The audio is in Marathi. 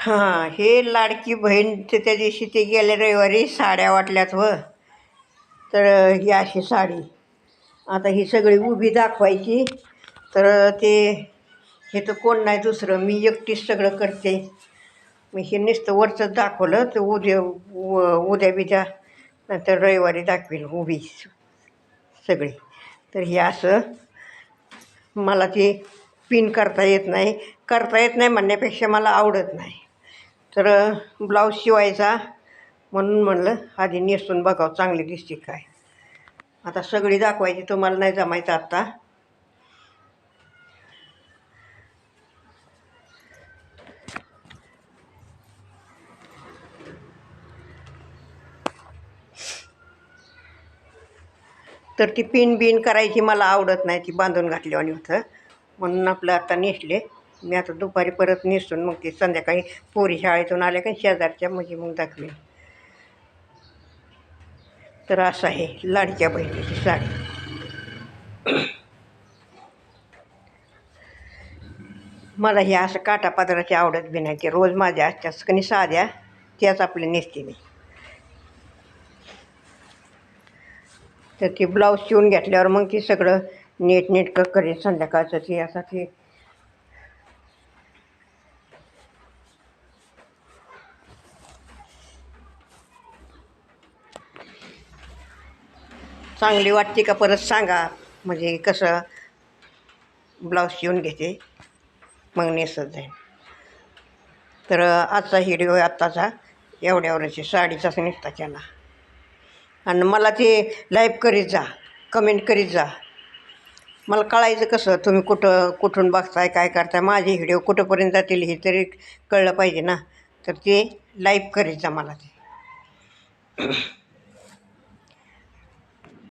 हां हे लाडकी बहीण ते त्या दिवशी ते गेले रविवारी साड्या वाटल्यात व. तर ही अशी साडी. आता ही सगळी उभी दाखवायची. तर ते हे तर कोण नाही दुसरं मी एकटीच सगळं करते. मी हे नुसतं वरचं दाखवलं तर उद्या उद्या बिद्या नंतर रविवारी दाखवेल उभी सगळी. तर हे असं मला ते पिन करता येत नाही. करता येत नाही म्हणण्यापेक्षा मला आवडत नाही. तर ब्लाऊज शिवायचा म्हणून म्हणलं आधी नेसून बघावं चांगली दिसते काय. आता सगळी दाखवायची तुम्हाला नाही जमायचं आत्ता तर ती पिन बिन करायची मला आवडत नाही ती बांधून घातली आणि होतं म्हणून आपलं आता नेसले. मी आता दुपारी परत नेसून मग ती संध्याकाळी पोरी शाळेतून आल्या का शेजारच्या म्हणजे मग दाखवेन. तर असं आहे लाडक्या बहिणीची साडी. मला हे असं काटापादराची आवडत बी नाही ते रोज माझ्या आजच्या कणी साध्या त्याच आपले नेसते मी. तर ती ब्लाऊज शिवून घेतल्यावर मग ती सगळं नीट नीटकं करेन संध्याकाळचं ती. असं ती चांगली वाटते का परत सांगा. म्हणजे कसं ब्लाऊज शिवून घेते. मग नेसत जाईल तर आजचा व्हिडिओ आत्ताचा. एवढ्यावरची साडीचाच निघता केला. आणि मला ते लाईव्ह करीत जा कमेंट करीत जा. मला कळायचं कसं तुम्ही कुठं कुठून बघताय काय करताय माझे व्हिडिओ कुठंपर्यंत जातील हे तरी कळलं पाहिजे ना. तर ते लाईव्ह करीत जा मला ते.